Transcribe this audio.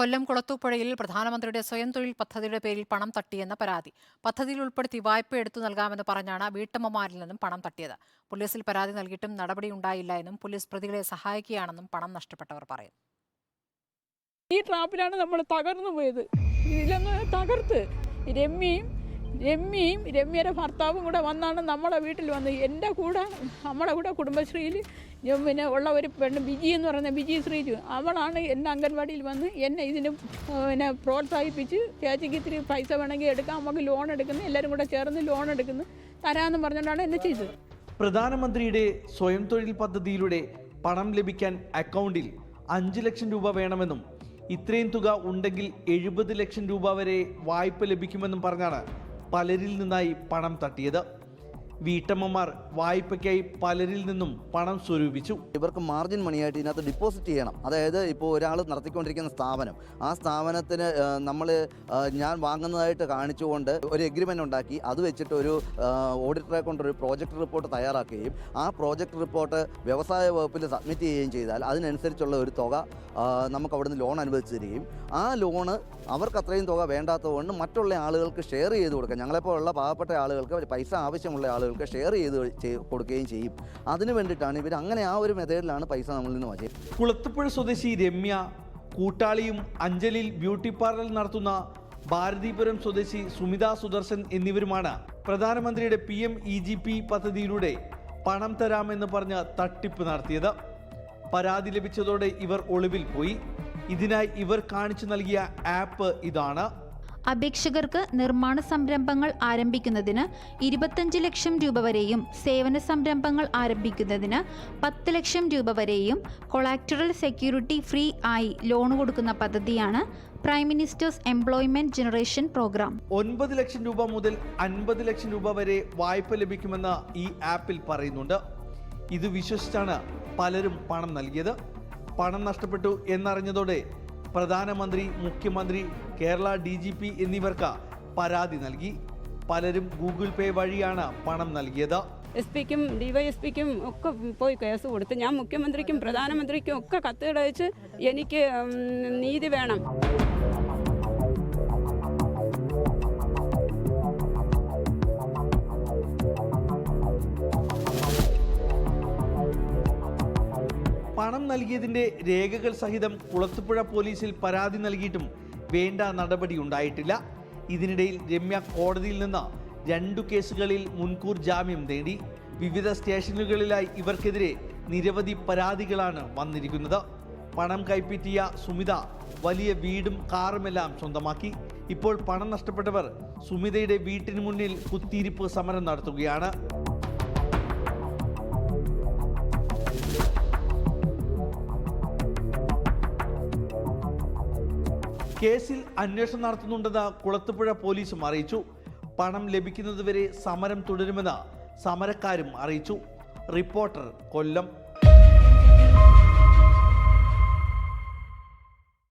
കൊല്ലം കുളത്തൂപ്പുഴയിൽ പ്രധാനമന്ത്രിയുടെ സ്വയം തൊഴിൽ പദ്ധതിയുടെ പേരിൽ പണം തട്ടിയെന്ന പരാതി. പദ്ധതിയിൽ ഉൾപ്പെടുത്തി വായ്പ എടുത്തു നൽകാമെന്ന് പറഞ്ഞാണ് വീട്ടമ്മമാരിൽ നിന്നും പണം തട്ടിയത്. പോലീസിൽ പരാതി നൽകിയിട്ടും നടപടി ഉണ്ടായില്ല എന്നും പോലീസ് പ്രതികളെ സഹായിക്കുകയാണെന്നും പണം നഷ്ടപ്പെട്ടവർ പറയുന്നു. ഈ ട്രാപ്പിലാണ് നമ്മൾ തകർന്നു പോയത്. ഇതിലങ്ങ് തകർത്ത്. രമ്യയും രമ്യയും രമ്യയുടെ ഭർത്താവും കൂടെ വന്നാണ് നമ്മളെ വീട്ടിൽ വന്ന് എന്റെ കൂടെ നമ്മളെ കൂടെ കുടുംബശ്രീയിൽ പിന്നെ ഉള്ള ഒരു പെണ്ണ് ബിജി എന്ന് പറയുന്ന ബിജി ശ്രീജു. അവളാണ് എന്നെ അംഗൻവാടിയിൽ വന്ന് എന്നെ ഇതിന് പിന്നെ പ്രോത്സാഹിപ്പിച്ച് ചേച്ചിക്ക് ഇത്തിരി പൈസ വേണമെങ്കിൽ എടുക്കാം. നമുക്ക് ലോൺ എടുക്കുന്നു. എല്ലാവരും കൂടെ ചേർന്ന് ലോൺ എടുക്കുന്നു. തരാമെന്ന് പറഞ്ഞുകൊണ്ടാണ് എന്നെ ചെയ്തത്. പ്രധാനമന്ത്രിയുടെ സ്വയം തൊഴിൽ പദ്ധതിയിലൂടെ പണം ലഭിക്കാൻ അക്കൗണ്ടിൽ അഞ്ച് ലക്ഷം രൂപ വേണമെന്നും ഇത്രയും തുക ഉണ്ടെങ്കിൽ എഴുപത് ലക്ഷം രൂപ വരെ വായ്പ ലഭിക്കുമെന്നും പറഞ്ഞാണ് പലരിൽ നിന്നായി പണം തട്ടിയത്. വീട്ടമ്മമാർ വായ്പയ്ക്കായി പലരിൽ നിന്നും പണം സ്വരൂപിച്ചു. ഇവർക്ക് മാർജിൻ മണിയായിട്ട് ഇതിനകത്ത് ഡിപ്പോസിറ്റ് ചെയ്യണം. അതായത് ഇപ്പോൾ ഒരാൾ നടത്തിക്കൊണ്ടിരിക്കുന്ന സ്ഥാപനം. ആ സ്ഥാപനത്തിന് നമ്മൾ ഞാൻ വാങ്ങുന്നതായിട്ട് കാണിച്ചുകൊണ്ട് ഒരു എഗ്രിമെന്റ് ഉണ്ടാക്കി. അത് വെച്ചിട്ട് ഒരു ഓഡിറ്ററെ കൊണ്ടൊരു പ്രോജക്റ്റ് റിപ്പോർട്ട് തയ്യാറാക്കുകയും ആ പ്രോജക്റ്റ് റിപ്പോർട്ട് വ്യവസായ വകുപ്പിൽ സബ്മിറ്റ് ചെയ്യുകയും ചെയ്താൽ അതിനനുസരിച്ചുള്ള ഒരു തുക നമുക്ക് അവിടുന്ന് ലോൺ അനുവദിച്ചു തരികയും ആ ലോണ് അവർക്ക് അത്രയും തുക വേണ്ടാത്തതുകൊണ്ട് മറ്റുള്ള ആളുകൾക്ക് ഷെയർ ചെയ്ത് കൊടുക്കാം. ഞങ്ങളെപ്പോലുള്ള പാവപ്പെട്ട ആളുകൾക്ക് പൈസ ആവശ്യമുള്ള ആളുകൾക്ക് ഷെയർ ചെയ്ത് കൊടുക്കുകയും ചെയ്യും. അതിന് വേണ്ടിയിട്ടാണ് ഇവർ അങ്ങനെ ആ ഒരു മെത്തേഡിലാണ് പൈസ നമ്മളിൽ നിന്ന് വാങ്ങിയത്. കുളത്തുപുഴ സ്വദേശി രമ്യ കൂട്ടാളിയും അഞ്ജലിൽ ബ്യൂട്ടി പാർലർ നടത്തുന്ന ഭാരതീപുരം സ്വദേശി സുമിത സുദർശൻ എന്നിവരുമാണ് പ്രധാനമന്ത്രിയുടെ P M E G P പദ്ധതിയിലൂടെ പണം തരാമെന്ന് പറഞ്ഞ് തട്ടിപ്പ് നടത്തിയത്. പരാതി ലഭിച്ചതോടെ ഇവർ ഒളിവിൽ പോയി. ഇതിനായി ഇവർ കാണിച്ചു നൽകിയ ആപ്പ് ഇതാണ്. അപേക്ഷകർക്ക് നിർമ്മാണ സംരംഭങ്ങൾ ആരംഭിക്കുന്നതിന് ഇരുപത്തഞ്ച് ലക്ഷം രൂപ വരെയും സേവന സംരംഭങ്ങൾ ആരംഭിക്കുന്നതിന് പത്ത് ലക്ഷം രൂപ വരെയും കൊളാക്ടറൽ സെക്യൂരിറ്റി ഫ്രീ ആയി ലോൺ കൊടുക്കുന്ന പദ്ധതിയാണ് prime minister's employment generation programme ഒൻപത് ലക്ഷം രൂപ മുതൽ അൻപത് ലക്ഷം രൂപ വരെ വായ്പ ലഭിക്കുമെന്ന് ഈ ആപ്പിൽ പറയുന്നുണ്ട്. ഇത് വിശ്വസിച്ചാണ് പലരും പണം നൽകിയത്. പണം നഷ്ടപ്പെട്ടു എന്നറിഞ്ഞതോടെ പ്രധാനമന്ത്രി മുഖ്യമന്ത്രി കേരള ഡി ജി പി എന്നിവർക്ക് പരാതി നൽകി. പലരും ഗൂഗിൾ പേ വഴിയാണ് പണം നൽകിയത്. എസ് പിക്കും ഡിവൈഎസ്പിക്കും ഒക്കെ പോയി കേസ് കൊടുത്ത് ഞാൻ മുഖ്യമന്ത്രിക്കും പ്രധാനമന്ത്രിക്കും ഒക്കെ കത്തുകളയച്ച് എനിക്ക് നീതി വേണം. പണം നൽകിയതിന്റെ രേഖകൾ സഹിതം കുളത്തുപുഴ പോലീസിൽ പരാതി നൽകിയിട്ടും വേണ്ട നടപടി ഉണ്ടായിട്ടില്ല. ഇതിനിടയിൽ രമ്യ കോടതിയിൽ നിന്ന് രണ്ടു കേസുകളിൽ മുൻകൂർ ജാമ്യം നേടി. വിവിധ സ്റ്റേഷനുകളിലായി ഇവർക്കെതിരെ നിരവധി പരാതികളാണ് വന്നിരിക്കുന്നത്. പണം കൈപ്പറ്റിയ സുമിത വലിയ വീടും കാറുമെല്ലാം സ്വന്തമാക്കി. ഇപ്പോൾ പണം നഷ്ടപ്പെട്ടവർ സുമിതയുടെ വീട്ടിന് മുന്നിൽ കുത്തിയിരിപ്പ് സമരം നടത്തുകയാണ്. കേസിൽ അന്വേഷണം നടത്തുന്നുണ്ടെന്ന് കുളത്തുപുഴ പോലീസും അറിയിച്ചു. പണം ലഭിക്കുന്നതുവരെ സമരം തുടരുമെന്ന് സമരക്കാരും അറിയിച്ചു. റിപ്പോർട്ടർ കൊല്ലം.